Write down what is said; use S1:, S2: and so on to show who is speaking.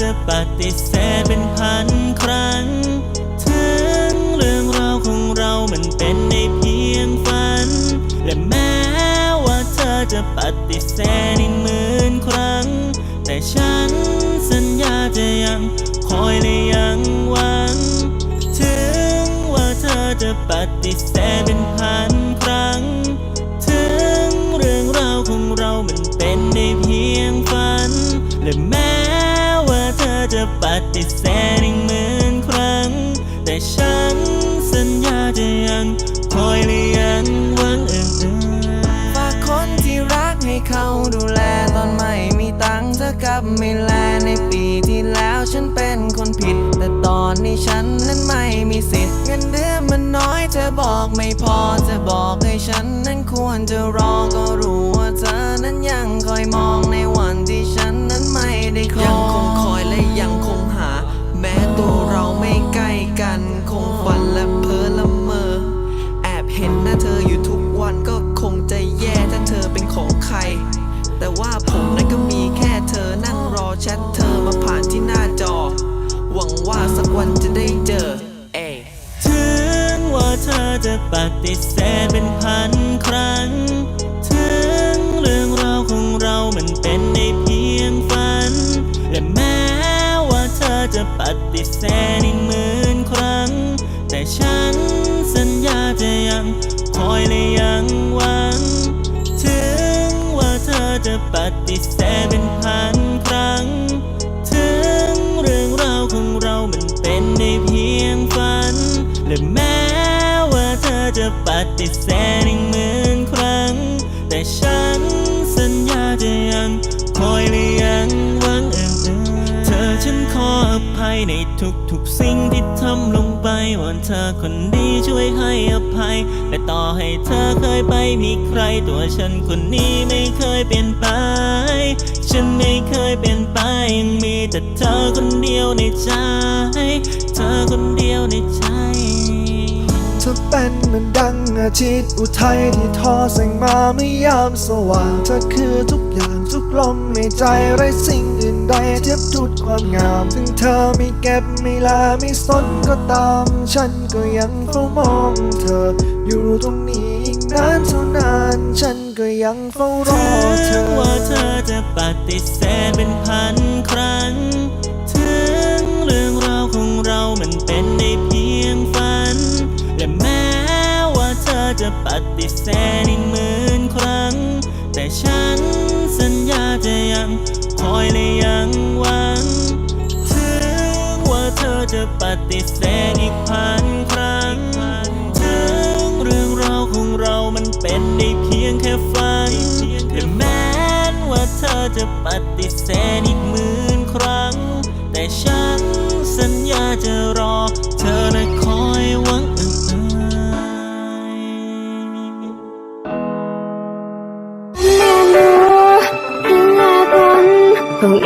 S1: จะปฏิเสธเป็นพันครั้ง จะปฏิเสธอีกหมื่นครั้ง แต่ฉันสัญญาจะยังคอยและยังหวังเอื่นฝากคน
S2: ที่รักให้เขาดูแลตอนไม่มีตังค์เธอกลับไม่แลในปีที่แล้วฉันเป็นคนผิด แต่ตอนนี้ฉันนั้นไม่มีสิทธิ์เงินเดือนมันน้อยเธอบอกไม่พอจะบอกให้ฉันนั้นควรจะรอก็รู้ว่าเธอนั้นยังคอยมอง จะป
S1: ฏิเสธเป็นพันครั้ง ถึงเรื่องราวของเรามันเป็นได้เพียงฝัน และแม้ว่าเธอจะปฏิเสธอีกหมื่นครั้ง แต่ฉันสัญญาจะยังคอยและยังหวัง ถึงว่าเธอจะปฏิเสธ จะปฏิเสธอีกหมื่นครั้ง แต่ฉันสัญญาจะยังคอยและยังหวังเอื่นๆเธอฉันขออภัยในทุกๆสิ่งที่ทำลงไปวอนเธอคนดีช่วยให้อภัย และต่อให้เธอเคยไปมีใคร ตัวฉันคนนี้ไม่เคยเปลี่ยนไป ฉันไม่เคยเปลี่ยนไปยังมีแต่เธอคนเดียวในใจ เธอคนเดียวในใจ
S3: นเหมือนดังอาทิตย์อุทัยที่ทอแสงมาไม่ยามสว่างเธอคือทุกอย่างทุกลมในใจไรสิ่งอื่นใดเทียบทุดความงาม ถึงเธอไม่เก็บไม่ลาไม่สนก็ตาม ฉันก็ยังเฝ้ามองเธอ อยู่ตรงนี้อีกนานเท่านาน ฉันก็ยังเฝ้ารอเธ
S1: ถึ
S3: อ
S1: งว่าเธอจะปฏิเสธเป็นพันครั้ง แต่ฉันสัญญาจะยังคอยและยังหวัง ถึงว่าเธอจะปฏิเสธอีกพันครั้ง ถึงเรื่องราวของเรามันเป็นได้เพียงแค่ฝันแต่แม้ว่าเธอจะปฏิเสธอีกหมื่นครั้ง แต่ฉันสัญญาจะรอ
S4: Kung